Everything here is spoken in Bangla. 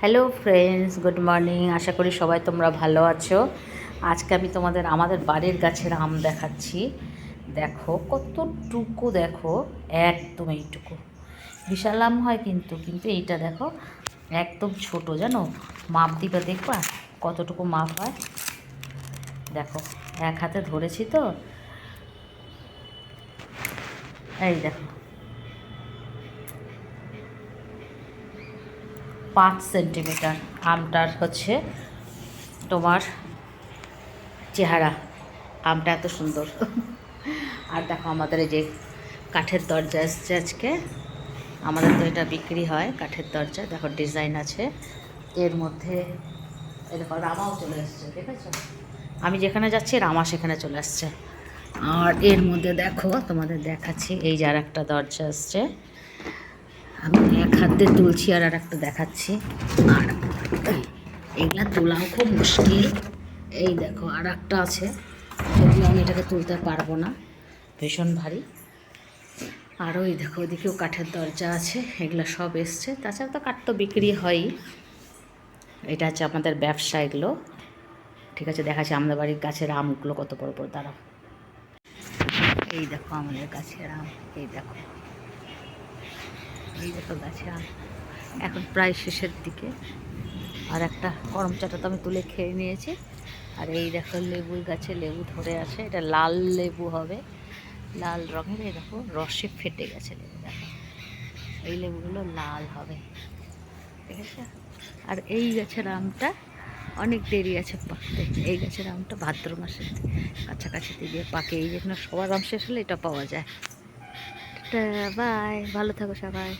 হ্যালো ফ্রেন্ডস গুড মর্নিং আশা করি সবাই তোমরা ভালো আছো। আজকে আমি তোমাদের, আমাদের বাড়ির গাছের আম দেখাচ্ছি। দেখো, কতটুকু দেখো। একদম এইটুকু। বিশাল আম হয় কিন্তু কিন্তু এইটা দেখো, একদম ছোট, জানো? মাপ দিবা, দেখবা? কতটুকু মাপ হয়? দেখো, এক হাতে ধরেছি তো। এই দেখো। পাঁচ সেন্টিমিটার আমটার হচ্ছে তোমার চেহারা। আমটা এত সুন্দর। আর দেখো আমাদের এই যে কাঠের দরজা এসছে আজকে। আমাদের তো এটা বিক্রি হয় কাঠের দরজা। দেখো ডিজাইন আছে। এর মধ্যে দেখো রামাও চলে এসছে ঠিক আছে আমি যেখানে যাচ্ছি, রামা সেখানে চলে আসছে আর এর মধ্যে দেখো, তোমাদের দেখাচ্ছি, এই যে আর একটা দরজা আসছে আমি এক হাত তুলছি আর আর একটা দেখাচ্ছি। আর এগুলা তোলাও খুব মুশকিল। এই দেখো আর একটা আছে। সেগুলো আমি এটাকে তুলতে পারব না, ভীষণ ভারী। আর ওই দেখো, ওদিকেও কাঠের দরজা আছে, এগুলো সব এসছে। তাছাড়া তো কাঠ তো বিক্রি হয়ই। এটা হচ্ছে আমাদের ব্যবসা এগুলো। ঠিক আছে, দেখাচ্ছি আমাদের বাড়ির গাছের আমগুলো কত বড় বড়, দাঁড়াও। এই দেখো আমাদের গাছের আম, এই দেখো। এই দেখো আম এখন প্রায় শেষের দিকে। আর একটা করমচাটা তো আমি তুলে খেয়ে নিয়েছি। আর এই দেখো লেবু গাছে লেবু ধরে আছে। এটা লাল লেবু হবে। লাল রঙের, এই দেখো, রসে ফেটে গেছে লেবু, দেখো। এই লেবুগুলো লাল হবে। ঠিক আছে? আর এই গাছের আমটা অনেক দেরি আছে পাকতে। এই গাছের আমটা ভাদ্র মাসের কাছাকাছিতে দিয়ে পাকে। এই যেখানে সবার আম শেষ হলে এটা পাওয়া যায়। বাই ভালো থাকো সবাই